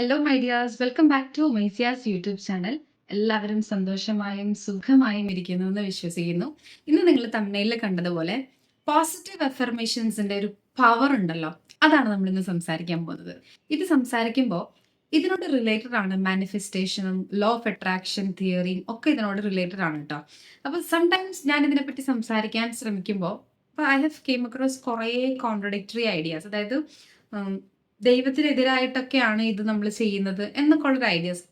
Hello my dears welcome back to മൈസിയാസ് YouTube channel എല്ലാവരും സന്തോഷമായും സുഖമായും ഇരിക്കുന്നു എന്ന് വിശ്വസിക്കുന്നു. ഇന്ന് നിങ്ങൾ തമിഴിൽ കണ്ടതുപോലെ പോസിറ്റീവ് അഫർമേഷൻസിന്റെ ഒരു പവർ ഉണ്ടല്ലോ. അതാണ് നമ്മൾ ഇന്ന് സംസാരിക്കാൻ പോകുന്നത്. ഇത് സംസാരിക്കുമ്പോൾ ഇതിനോട് റിലേറ്റഡ് ആണ് മാനിഫെസ്റ്റേഷനും ലോ ഓഫ് അട്രാക്ഷൻ തിയറിയും ഒക്കെ ഇതിനോട് റിലേറ്റഡ് ആണ് കേട്ടോ അപ്പോൾ സംടൈംസ് ഞാൻ ഇതിനെപ്പറ്റി സംസാരിക്കാൻ ശ്രമിക്കുമ്പോൾ ഐ ഹാവ് കെയിം അക്രോസ് കുറേ കോൺട്രഡിക്ടറി ഐഡിയാസ് അതായത് ദൈവത്തിനെതിരായിട്ടൊക്കെയാണ് ഇത് നമ്മൾ ചെയ്യുന്നത് എന്നൊക്കെ ഉള്ളൊരു ideas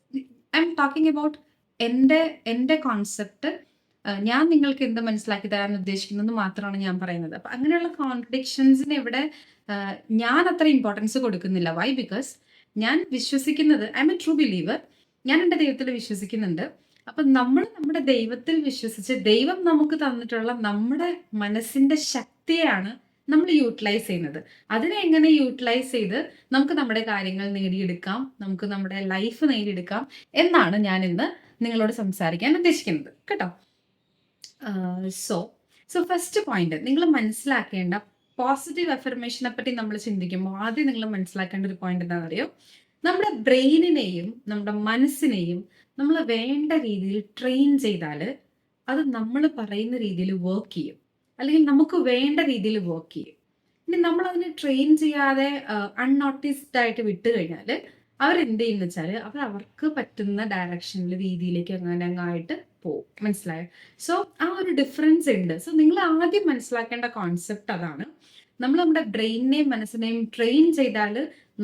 I am talking about എന്റെ എന്റെ കോൺസെപ്റ്റ് ഞാൻ നിങ്ങൾക്ക് എന്ത് മനസ്സിലാക്കി തരാൻ ഉദ്ദേശിക്കുന്നത് മാത്രമാണ് ഞാൻ പറയുന്നത്. അപ്പം അങ്ങനെയുള്ള കോൺട്രഡിക്ഷൻസിന് ഇവിടെ ഞാൻ അത്ര ഇമ്പോർട്ടൻസ് കൊടുക്കുന്നില്ല. വൈ ബിക്കോസ് ഞാൻ വിശ്വസിക്കുന്നത് I am a true believer ഞാൻ എന്റെ ദൈവത്തിൽ വിശ്വസിക്കുന്നുണ്ട്. അപ്പം നമ്മൾ നമ്മുടെ ദൈവത്തിൽ വിശ്വസിച്ച് ദൈവം നമുക്ക് തന്നിട്ടുള്ള നമ്മുടെ മനസ്സിന്റെ ശക്തിയാണ് നമ്മൾ യൂട്ടിലൈസ് ചെയ്യുന്നത്. അതിനെ എങ്ങനെ യൂട്ടിലൈസ് ചെയ്ത് നമുക്ക് നമ്മുടെ കാര്യങ്ങൾ നേടിയെടുക്കാം നമുക്ക് നമ്മുടെ ലൈഫ് നേടിയെടുക്കാം എന്നാണ് ഞാൻ ഇന്ന് നിങ്ങളോട് സംസാരിക്കാൻ ഉദ്ദേശിക്കുന്നത്. കേട്ടോ? സോ സോ ഫസ്റ്റ് പോയിന്റ് നിങ്ങൾ മനസ്സിലാക്കേണ്ട പോസിറ്റീവ് അഫർമേഷനെ പറ്റി നമ്മൾ ചിന്തിക്കുമ്പോൾ ആദ്യം നിങ്ങൾ മനസ്സിലാക്കേണ്ട ഒരു പോയിന്റ് എന്താണെന്ന് അറിയോ നമ്മുടെ ബ്രെയിനിനെയും നമ്മുടെ മനസ്സിനെയും നമ്മൾ വേണ്ട രീതിയിൽ ട്രെയിൻ ചെയ്താൽ അത് നമ്മൾ പറയുന്ന രീതിയിൽ വർക്ക് ചെയ്യും. അല്ലെങ്കിൽ നമുക്ക് വേണ്ട രീതിയിൽ വർക്ക് ചെയ്യും. ഇനി നമ്മൾ അതിനെ ട്രെയിൻ ചെയ്യാതെ അൺനോട്ടീസ്ഡ് ആയിട്ട് വിട്ടു കഴിഞ്ഞാൽ അവരെന്ത് ചെയ്യുന്ന വെച്ചാൽ അവർ അവർക്ക് പറ്റുന്ന ഡയറക്ഷനിൽ രീതിയിലേക്ക് അങ്ങനെ അങ്ങായിട്ട് പോകും. മനസ്സിലായോ? സോ ആ ഒരു ഡിഫറൻസ് ഉണ്ട്. സോ നിങ്ങൾ ആദ്യം മനസ്സിലാക്കേണ്ട കോൺസെപ്റ്റ് അതാണ്. നമ്മൾ നമ്മുടെ ബ്രെയിനിനെയും മനസ്സിനെയും ട്രെയിൻ ചെയ്താൽ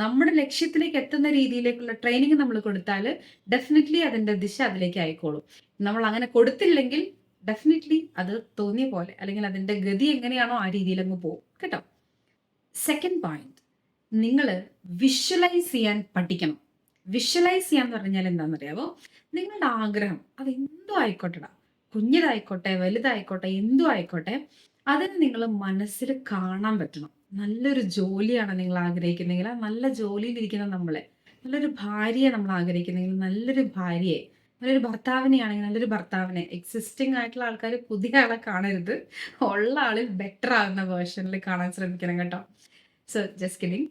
നമ്മുടെ ലക്ഷ്യത്തിലേക്ക് എത്തുന്ന രീതിയിലേക്കുള്ള ട്രെയിനിങ് നമ്മൾ കൊടുത്താൽ ഡെഫിനറ്റ്ലി അതിന്റെ ദിശ അതിലേക്ക് ആയിക്കോളും. നമ്മൾ അങ്ങനെ കൊടുത്തില്ലെങ്കിൽ ഡെഫിനറ്റ്ലി അത് തോന്നിയ പോലെ അല്ലെങ്കിൽ അതിന്റെ ഗതി എങ്ങനെയാണോ ആ രീതിയിൽ അങ്ങ് പോകും കേട്ടോ? സെക്കൻഡ് പോയിന്റ് നിങ്ങൾ വിഷ്വലൈസ് ചെയ്യാൻ പഠിക്കണം. വിഷ്വലൈസ് ചെയ്യാന്ന് പറഞ്ഞാൽ എന്താണെന്നറിയാവോ? നിങ്ങളുടെ ആഗ്രഹം അത് എന്തോ ആയിക്കോട്ടെടാ. കുഞ്ഞിതായിക്കോട്ടെ വലുതായിക്കോട്ടെ എന്തോ ആയിക്കോട്ടെ അതിന് നിങ്ങൾ മനസ്സിൽ കാണാൻ പറ്റണം. നല്ലൊരു ജോലിയാണ് നിങ്ങൾ ആഗ്രഹിക്കുന്നെങ്കിൽ ആ നല്ല ജോലിയിലിരിക്കുന്ന നമ്മളെ നല്ലൊരു ഭാര്യയെ നമ്മൾ ആഗ്രഹിക്കുന്നെങ്കിൽ നല്ലൊരു ഭാര്യയെ നല്ലൊരു ഭർത്താവിനെയാണെങ്കിൽ നല്ലൊരു ഭർത്താവിനെ. എക്സിസ്റ്റിംഗ് ആയിട്ടുള്ള ആൾക്കാർ പുതിയ ആളെ കാണരുത്. ഉള്ള ആളിൽ ബെറ്റർ ആകുന്ന വേർഷനിൽ കാണാൻ ശ്രമിക്കണം കേട്ടോ. സോ ജസ്റ്റ് കിഡിങ്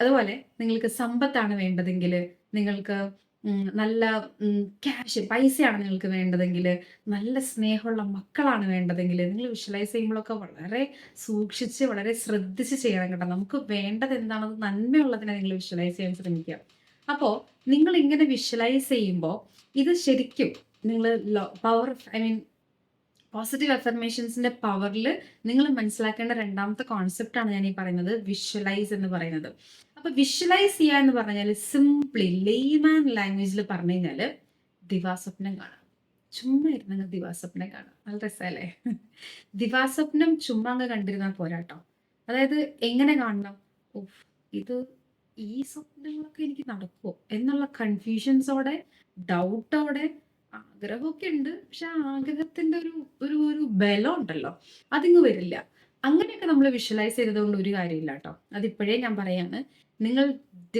അതുപോലെ നിങ്ങൾക്ക് സമ്പത്താണ് വേണ്ടതെങ്കിൽ നിങ്ങൾക്ക് നല്ല ക്യാഷ് പൈസയാണ് നിങ്ങൾക്ക് വേണ്ടതെങ്കിൽ നല്ല സ്നേഹമുള്ള മക്കളാണ് വേണ്ടതെങ്കിൽ നിങ്ങൾ വിഷ്വലൈസ് ചെയ്യുമ്പോഴൊക്കെ വളരെ സൂക്ഷിച്ച് വളരെ ശ്രദ്ധിച്ച് ചെയ്യണം കേട്ടോ. നമുക്ക് വേണ്ടത് എന്താണെന്ന് നന്മയുള്ളതിനെ നിങ്ങൾ വിഷ്വലൈസ് ചെയ്യാൻ ശ്രമിക്കുക. അപ്പോൾ നിങ്ങൾ ഇങ്ങനെ വിഷ്വലൈസ് ചെയ്യുമ്പോൾ ഇത് ശരിക്കും നിങ്ങൾ പവർ ഐ മീൻ പോസിറ്റീവ് അഫർമേഷൻസിന്റെ പവറിൽ നിങ്ങൾ മനസ്സിലാക്കേണ്ട രണ്ടാമത്തെ കോൺസെപ്റ്റാണ് ഞാൻ ഈ പറയുന്നത് വിഷ്വലൈസ് എന്ന് പറയുന്നത്. അപ്പോൾ വിഷ്വലൈസ് ചെയ്യുക എന്ന് പറഞ്ഞാൽ സിംപ്ലി ലേമാൻ ലാംഗ്വേജിൽ പറഞ്ഞു കഴിഞ്ഞാൽ ദിവാസ്വപ്നം കാണാം. ചുമ്മാ ഇരുന്നങ്ങ് ദിവാസ്വപ്നം കാണാം. നല്ല രസമല്ലേ ദിവാസ്വപ്നം ചുമ്മാ അങ്ങ് കണ്ടിരുന്നാൽ പോരാട്ടോ. അതായത് എങ്ങനെ കാണണം? ഉഫ്, ഇത് ഈ സ്വപ്നങ്ങളൊക്കെ എനിക്ക് നടക്കുമോ എന്നുള്ള കൺഫ്യൂഷൻസോടെ ഡൗട്ടോടെ ആഗ്രഹമൊക്കെ ഉണ്ട്. പക്ഷെ ആഗ്രഹത്തിന്റെ ഒരു ഒരു ഒരു ബലം ഉണ്ടല്ലോ അതിങ്ങ് വരില്ല. അങ്ങനെയൊക്കെ നമ്മൾ വിഷ്വലൈസ് ചെയ്തതുകൊണ്ട് ഒരു കാര്യമില്ല കേട്ടോ. അതിപ്പോഴേ ഞാൻ പറയാണ് നിങ്ങൾ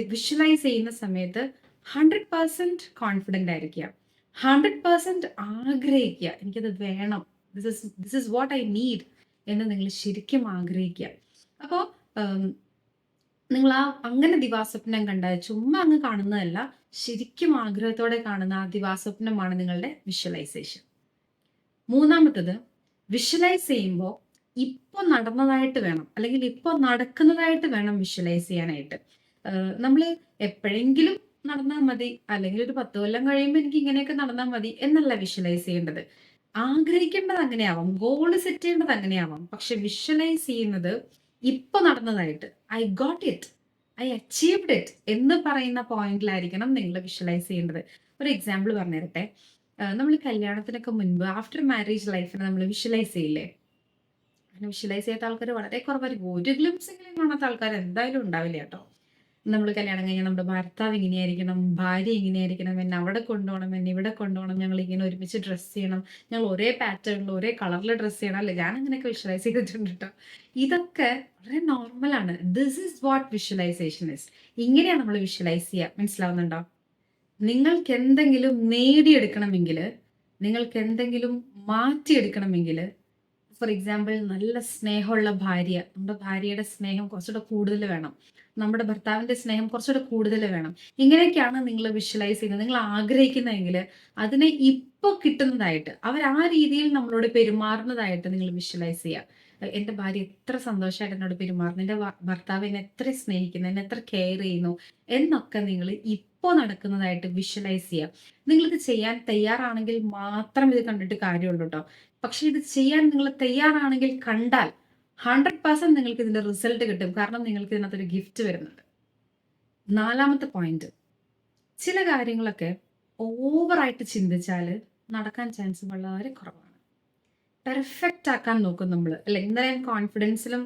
വിഷ്വലൈസ് ചെയ്യുന്ന സമയത്ത് ഹൺഡ്രഡ് പേഴ്സന്റ് കോൺഫിഡന്റ് ആയിരിക്കുക. ഹൺഡ്രഡ് പേഴ്സന്റ് ആഗ്രഹിക്കുക. എനിക്കത് വേണം. This is this is what I need എന്ന് നിങ്ങൾ ശരിക്കും ആഗ്രഹിക്കുക. അപ്പോൾ നിങ്ങൾ ആ അങ്ങനെ ദിവാസ്വപ്നം കണ്ട ചുമ്മാ അങ്ങ് കാണുന്നതല്ല ശരിക്കും ആഗ്രഹത്തോടെ കാണുന്ന ആ ദിവാസ്വപ്നമാണ് നിങ്ങളുടെ വിഷ്വലൈസേഷൻ. മൂന്നാമത്തത് വിഷ്വലൈസ് ചെയ്യുമ്പോൾ ഇപ്പോൾ നടന്നതായിട്ട് വേണം അല്ലെങ്കിൽ ഇപ്പോൾ നടക്കുന്നതായിട്ട് വേണം വിഷ്വലൈസ് ചെയ്യാനായിട്ട്. നമ്മൾ എപ്പോഴെങ്കിലും നടന്നാൽ മതി അല്ലെങ്കിൽ ഒരു പത്ത് കൊല്ലം കഴിയുമ്പോൾ എനിക്ക് ഇങ്ങനെയൊക്കെ നടന്നാൽ മതി എന്നല്ല വിഷ്വലൈസ് ചെയ്യേണ്ടത്. ആഗ്രഹിക്കേണ്ടത് അങ്ങനെയാവാം ഗോൾ സെറ്റ് ചെയ്യേണ്ടത് അങ്ങനെയാവാം പക്ഷെ വിഷ്വലൈസ് ചെയ്യുന്നത് ഇപ്പൊ നടന്നതായിട്ട്. I got it I achieved it എന്ന് പറയുന്ന പോയിന്റിലായിരിക്കണം നിങ്ങൾ വിഷ്വലൈസ് ചെയ്യേണ്ടത്. ഒരു എക്സാമ്പിൾ പറഞ്ഞു തരട്ടെ നമ്മൾ കല്യാണത്തിനൊക്കെ മുൻപ് ആഫ്റ്റർ മാരേജ് ലൈഫിനെ നമ്മൾ വിഷ്വലൈസ് ചെയ്യില്ലേ? അങ്ങനെ വിഷ്വലൈസ് ചെയ്യാത്ത ആൾക്കാർ വളരെ കുറവായിരിക്കും. ഒരു ഗ്ലിംസെങ്കിലും കാണാത്ത ആൾക്കാർ എന്തായാലും ഉണ്ടാവില്ല കേട്ടോ. നമ്മൾ കല്യാണം കഴിഞ്ഞാൽ നമ്മുടെ ഭർത്താവ് ഇങ്ങനെയായിരിക്കണം ഭാര്യ ഇങ്ങനെയായിരിക്കണം എന്നെ അവിടെ കൊണ്ടുപോകണം എന്നെ ഇവിടെ കൊണ്ടുപോകണം ഞങ്ങൾ ഇങ്ങനെ ഒരുമിച്ച് ഡ്രസ്സ് ചെയ്യണം ഞങ്ങൾ ഒരേ പാറ്റേണിൽ ഒരേ കളറിൽ ഡ്രസ്സ് ചെയ്യണം. അല്ലേ ഞാൻ അങ്ങനെയൊക്കെ വിഷ്വലൈസ് ചെയ്തിട്ടുണ്ട് കേട്ടോ ഇതൊക്കെ വളരെ നോർമലാണ് this is what visualisation is ഇങ്ങനെയാണ് നമ്മൾ വിഷ്വലൈസ് ചെയ്യുക മനസ്സിലാവുന്നുണ്ടോ? നിങ്ങൾക്ക് എന്തെങ്കിലും നേടിയെടുക്കണമെങ്കിൽ നിങ്ങൾക്ക് എന്തെങ്കിലും മാറ്റിയെടുക്കണമെങ്കിൽ ഫോർ എക്സാമ്പിൾ നല്ല സ്നേഹമുള്ള ഭാര്യ. നമ്മുടെ ഭാര്യയുടെ സ്നേഹം കുറച്ചുകൂടെ കൂടുതൽ വേണം. നമ്മുടെ ഭർത്താവിന്റെ സ്നേഹം കുറച്ചുകൂടെ കൂടുതൽ വേണം. ഇങ്ങനെയൊക്കെയാണ് നിങ്ങൾ വിഷ്വലൈസ് ചെയ്യുന്നത്. നിങ്ങൾ ആഗ്രഹിക്കുന്നതെങ്കിൽ അതിനെ ഇപ്പോൾ കിട്ടുന്നതായിട്ട് അവർ ആ രീതിയിൽ നമ്മളോട് പെരുമാറുന്നതായിട്ട് നിങ്ങൾ വിഷ്വലൈസ് ചെയ്യുക. എന്റെ ഭാര്യ എത്ര സന്തോഷമായിട്ട് എന്നോട് പെരുമാറുന്നു. എന്റെ ഭർത്താവ് എന്നെ എത്ര സ്നേഹിക്കുന്നു. എന്നെ എത്ര കെയർ ചെയ്യുന്നു. എന്നൊക്കെ നിങ്ങൾ ഇപ്പോൾ നടക്കുന്നതായിട്ട് വിഷ്വലൈസ് ചെയ്യുക. നിങ്ങളിത് ചെയ്യാൻ തയ്യാറാണെങ്കിൽ മാത്രം ഇത് കണ്ടിട്ട് കാര്യമുള്ളൂ കേട്ടോ പക്ഷെ ഇത് ചെയ്യാൻ നിങ്ങൾ തയ്യാറാണെങ്കിൽ കണ്ടാൽ ഹൺഡ്രഡ് പെർസെന്റ് നിങ്ങൾക്ക് ഇതിന്റെ റിസൾട്ട് കിട്ടും. കാരണം നിങ്ങൾക്ക് ഇതിനകത്തൊരു ഗിഫ്റ്റ് വരുന്നുണ്ട്. നാലാമത്തെ പോയിന്റ് ചില കാര്യങ്ങളൊക്കെ ഓവറായിട്ട് ചിന്തിച്ചാൽ നടക്കാൻ ചാൻസ് വളരെ കുറവാണ്. പെർഫെക്റ്റ് ആക്കാൻ നോക്കും നമ്മൾ അല്ലെ ഇന്നലെ കോൺഫിഡൻസിലും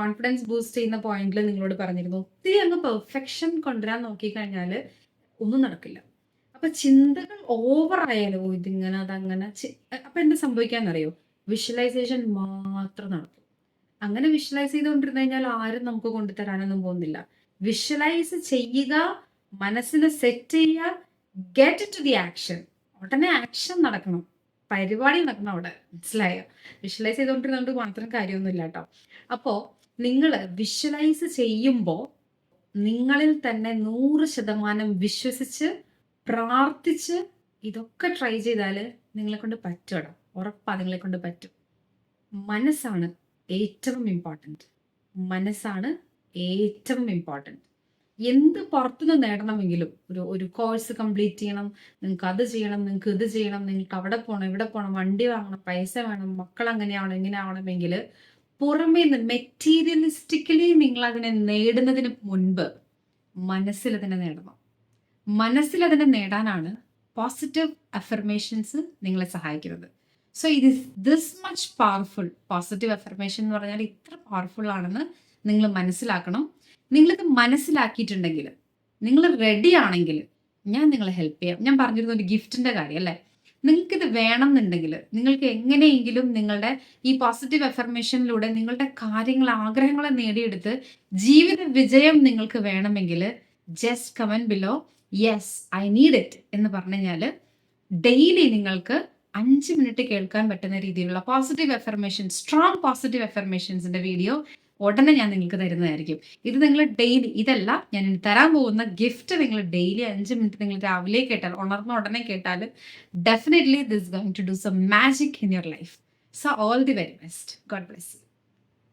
കോൺഫിഡൻസ് ബൂസ്റ്റ് ചെയ്യുന്ന പോയിന്റിൽ നിങ്ങളോട് പറഞ്ഞിരുന്നു. ഒത്തിരി അങ്ങ് പെർഫെക്ഷൻ കൊണ്ടുവരാൻ നോക്കിക്കഴിഞ്ഞാൽ ഒന്നും നടക്കില്ല. അപ്പൊ ചിന്തകൾ ഓവർ ആയാലോ ഇതിങ്ങനെ അതങ്ങനെ അപ്പൊ എന്താ സംഭവിക്കാന്നറിയോ? വിഷ്വലൈസേഷൻ മാത്രം നടക്കും. അങ്ങനെ വിഷ്വലൈസ് ചെയ്തുകൊണ്ടിരുന്നു കഴിഞ്ഞാൽ ആരും നമുക്ക് കൊണ്ടുതരാനൊന്നും പോകുന്നില്ല. വിഷ്വലൈസ് ചെയ്യുക മനസ്സിനെ സെറ്റ് ചെയ്യുക ഗെറ്റ് ടു ദി ആക്ഷൻ ഉടനെ ആക്ഷൻ നടക്കണം. പരിപാടി നടക്കണം അവിടെ. മനസ്സിലായോ? വിഷ്വലൈസ് ചെയ്തുകൊണ്ടിരുന്നതുകൊണ്ട് മാത്രം കാര്യമൊന്നുമില്ല കേട്ടോ. അപ്പോൾ നിങ്ങൾ വിഷ്വലൈസ് ചെയ്യുമ്പോൾ നിങ്ങളിൽ തന്നെ നൂറ് ശതമാനം വിശ്വസിച്ച് പ്രാർത്ഥിച്ച് ഇതൊക്കെ ട്രൈ ചെയ്താൽ നിങ്ങളെ കൊണ്ട് പറ്റുമടാ ഉറപ്പാ നിങ്ങളെ കൊണ്ട് പറ്റും. മനസ്സാണ് ഏറ്റവും ഇമ്പോർട്ടന്റ് മനസ്സാണ് ഏറ്റവും ഇമ്പോർട്ടന്റ് എന്ത് പുറത്തുനിന്ന് നേടണമെങ്കിലും ഒരു ഒരു കോഴ്സ് കംപ്ലീറ്റ് ചെയ്യണം നിങ്ങൾക്ക് അത് ചെയ്യണം നിങ്ങൾക്ക് ഇത് ചെയ്യണം നിങ്ങൾക്ക് അവിടെ പോകണം ഇവിടെ പോകണം വണ്ടി വാങ്ങണം പൈസ വേണം മക്കൾ അങ്ങനെ ആവണം ഇങ്ങനെ ആവണമെങ്കിൽ പുറമേ നിന്ന് മെറ്റീരിയലിസ്റ്റിക്കലി നിങ്ങൾ അതിനെ നേടുന്നതിന് മുൻപ് മനസ്സിൽ അതിനെ നേടണം. മനസ്സിൽ അതിനെ നേടാനാണ് പോസിറ്റീവ് അഫർമേഷൻസ് നിങ്ങളെ സഹായിക്കുന്നത്. സോ ഇത് this much powerful positive affirmation എന്ന് പറഞ്ഞാൽ ഇത്ര പവർഫുൾ ആണെന്ന് നിങ്ങൾ മനസ്സിലാക്കണം. നിങ്ങളിത് മനസ്സിലാക്കിയിട്ടുണ്ടെങ്കിൽ നിങ്ങൾ റെഡി ആണെങ്കിൽ ഞാൻ നിങ്ങളെ ഹെൽപ്പ് ചെയ്യാം. ഞാൻ പറഞ്ഞിരുന്ന ഒരു ഗിഫ്റ്റിന്റെ കാര്യം അല്ലേ? നിങ്ങൾക്കിത് വേണം എന്നുണ്ടെങ്കിൽ നിങ്ങൾക്ക് എങ്ങനെയെങ്കിലും നിങ്ങളുടെ ഈ പോസിറ്റീവ് അഫർമേഷനിലൂടെ നിങ്ങളുടെ കാര്യങ്ങൾ ആഗ്രഹങ്ങളെ നേടിയെടുത്ത് ജീവിത വിജയം നിങ്ങൾക്ക് വേണമെങ്കിൽ just comment below yes I need it എന്ന് പറഞ്ഞു കഴിഞ്ഞാൽ ഡെയിലി നിങ്ങൾക്ക് അഞ്ച് മിനിറ്റ് കേൾക്കാൻ പറ്റുന്ന രീതിയിലുള്ള പോസിറ്റീവ് എഫർമേഷൻ സ്ട്രോങ് പോസിറ്റീവ് അഫർമേഷൻസിന്റെ വീഡിയോ ഉടനെ ഞാൻ നിങ്ങൾക്ക് തരുന്നതായിരിക്കും. ഇത് നിങ്ങൾ ഡെയിലി ഇതല്ല ഞാൻ തരാൻ പോകുന്ന ഗിഫ്റ്റ് നിങ്ങൾ ഡെയിലി അഞ്ച് മിനിറ്റ് നിങ്ങൾ രാവിലെ കേട്ടാൽ ഉണർന്ന ഉടനെ കേട്ടാൽ definitely this going to do some magic in your life so all the very best God bless you